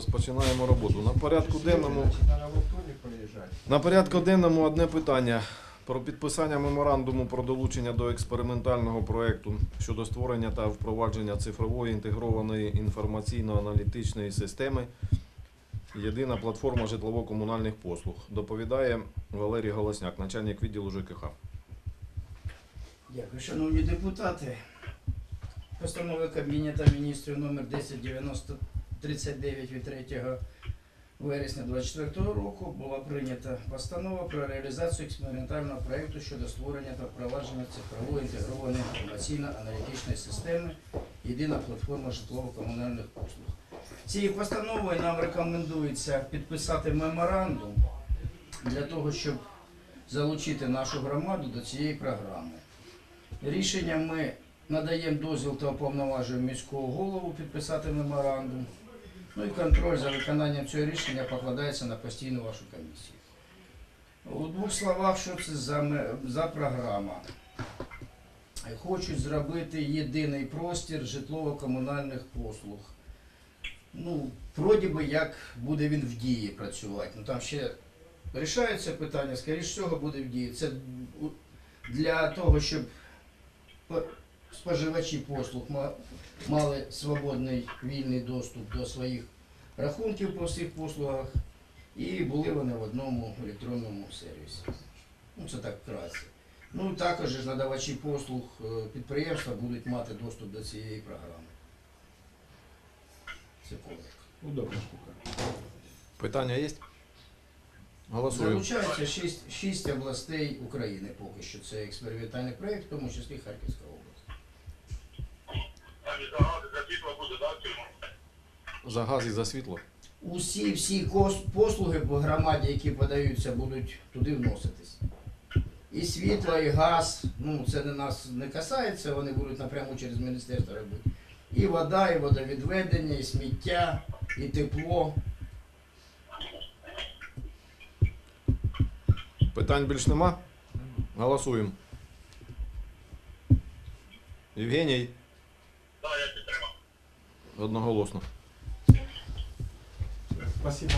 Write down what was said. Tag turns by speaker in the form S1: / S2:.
S1: Розпочинаємо роботу. На порядку денному на порядку денному одне питання про підписання меморандуму про долучення до експериментального проекту щодо створення та впровадження цифрової інтегрованої інформаційно-аналітичної системи. Єдина платформа житлово-комунальних послуг. Доповідає Валерій Голосняк, начальник відділу ЖКХ.
S2: Дякую, шановні депутати. Постанова Кабінету міністрів номер 109039 від 3 вересня 2024 року була прийнята постанова про реалізацію експериментального проєкту щодо створення та впровадження цифрової інтегрованої інформаційно-аналітичної системи Єдина платформа житлово-комунальних послуг. Цією постановою нам рекомендується підписати меморандум для того, щоб залучити нашу громаду до цієї програми. Рішенням ми надаємо дозвіл та уповноважуємо міського голову підписати меморандум. Ну і контроль за виконанням цього рішення покладається на постійну вашу комісію. У двох словах, що це за, за програма? Хочуть зробити єдиний простір житлово-комунальних послуг. Ну, вроді би, як буде він в дії працювати. Ну там ще рішаються питання, скоріш всього, буде в дії. Це для того, щоб споживачі послуг мали свободний вільний доступ до своїх рахунків по всіх послугах, і були вони в одному електронному сервісі. Ну, це так вкратце. Ну, також надавачі послуг е, підприємства будуть мати доступ до цієї програми. Це коротко.
S3: Удобная штука.
S1: Питання є? Голосуємо.
S2: Залучається шість, шість областей України поки що. Це експериментальний проєкт, в тому числі Харківська область.
S1: За газ і за світло.
S2: Усі всі послуги в громаді, які подаються, будуть туди вноситись. І світло, і газ, ну це не нас не касається, вони будуть напряму через міністерство робити. І вода, і водовідведення, і сміття, і тепло.
S1: Питань більш нема? Голосуємо. Євгеній? Одноголосно.
S3: Спасибо.